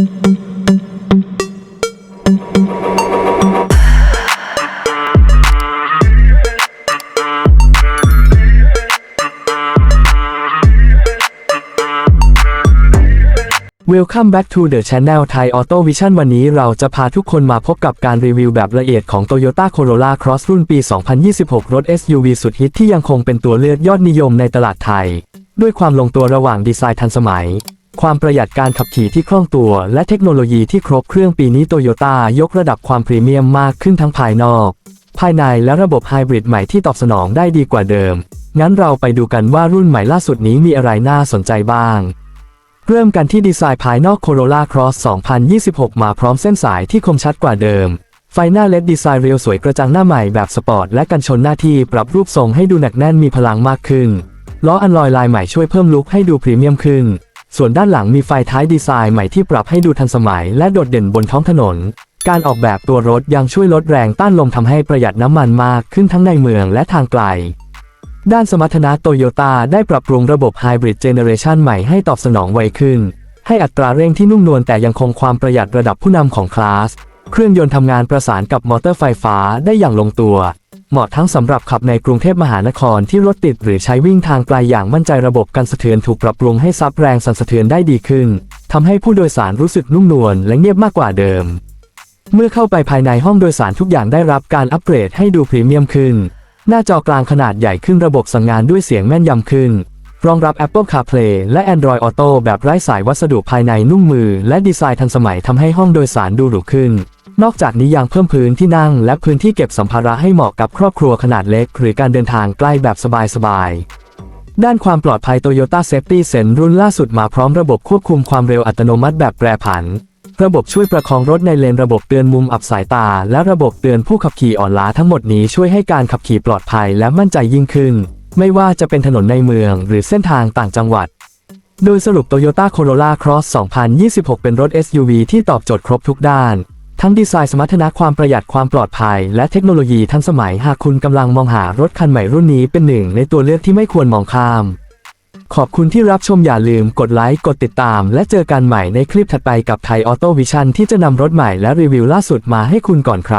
Welcome back to the channel Thai Auto Vision วันนี้เราจะพาทุกคนมาพบกับการรีวิวแบบละเอียดของ Toyota Corolla Cross รุ่นปี 2026 รถ SUV สุดฮิตที่ยังคงเป็นตัวเลือกยอดนิยมในตลาดไทย ด้วยความลงตัวระหว่างดีไซน์ทันสมัย ความประหยัดการขับขี่ที่คล่องตัว และเทคโนโลยีที่ครบเครื่องปีนี้ Toyota ยกระดับความพรีเมียมมากขึ้นทั้งภายนอก ภายในและระบบไฮบริดใหม่ที่ตอบสนองได้ดีกว่าเดิม งั้นเราไปดูกันว่ารุ่นใหม่ล่าสุดนี้มีอะไรน่าสนใจบ้าง เริ่มกันที่ดีไซน์ภายนอก Corolla Cross 2026 มาพร้อมเส้นสายที่คมชัดกว่าเดิม ไฟหน้าเลดดีไซน์เรียวสวยกระจังหน้าใหม่แบบสปอร์ตและกันชนหน้าที่ปรับรูปทรงให้ดูหนักแน่นมีพลังมากขึ้นล้ออันลอยลายใหม่ช่วยเพิ่มลุคให้ดูพรีเมียมขึ้น ส่วนด้านหลังมีไฟท้ายดีไซน์ใหม่ที่ปรับให้ดูทันสมัยและโดดเด่นบนท้องถนน การออกแบบตัวรถยังช่วยลดแรงต้านลมทำให้ประหยัดน้ำมันมากขึ้นทั้งในเมืองและทางไกล ด้านสมรรถนะโตโยต้าได้ปรับปรุงระบบไฮบริดเจเนเรชันใหม่ให้ตอบสนองไวขึ้น ให้อัตราเร่งที่นุ่มนวลแต่ยังคงความประหยัดระดับผู้นำของคลาส เครื่องยนต์ทำงานประสานกับมอเตอร์ไฟฟ้าได้อย่างลงตัว เหมาะทั้งสำหรับขับในกรุงเทพมหานครที่รถติดหรือใช้วิ่งทางไกลอย่างมั่นใจระบบกันสะเทือนถูกปรับปรุงให้ซับแรงสั่นสะเทือนได้ดีขึ้นทำให้ผู้โดยสารรู้สึกนุ่มนวลและเงียบมากกว่าเดิม เมื่อเข้าไปภายในห้องโดยสารทุกอย่างได้รับการอัปเกรดให้ดูพรีเมียมขึ้น หน้าจอกลางขนาดใหญ่ขึ้นระบบสั่งงานด้วยเสียงแม่นยำขึ้น รองรับ Apple CarPlay และ Android Auto แบบไร้สายวัสดุภายในนุ่มมือ และดีไซน์ทันสมัยทำให้ห้องโดยสารดูหรูขึ้น นอกจากนี้ยังเพิ่มพื้นที่นั่งและพื้นที่เก็บสัมภาระให้เหมาะกับครอบครัวขนาดเล็ก หรือการเดินทางใกล้แบบสบายๆด้านความปลอดภัย Toyota Safety Sense รุ่นล่าสุดมาพร้อมระบบควบคุมความเร็วอัตโนมัติแบบแปรผัน ระบบช่วยประคองรถในเลนระบบเตือนมุมอับสายตา และระบบเตือนผู้ขับขี่อ่อนล้าทั้งหมดนี้ช่วยให้การขับขี่ปลอดภัยและมั่นใจยิ่งขึ้น ไม่ว่าจะเป็นถนนในเมืองหรือเส้นทางต่างจังหวัด โดยสรุป Toyota Corolla Cross 2026 เป็นรถ SUV ที่ตอบโจทย์ครบทุกด้าน ทั้งดีไซน์สมรรถนะความประหยัดความปลอดภัย และเทคโนโลยีทันสมัยหากคุณกำลังมองหารถคันใหม่รุ่นนี้เป็นหนึ่งในตัวเลือกที่ไม่ควรมองข้าม ขอบคุณที่รับชมอย่าลืมกดไลค์กดติดตาม และเจอกันใหม่ในคลิปถัดไปกับไทยออโต้วิชันที่จะนำรถใหม่และรีวิวล่าสุดมาให้คุณก่อนใคร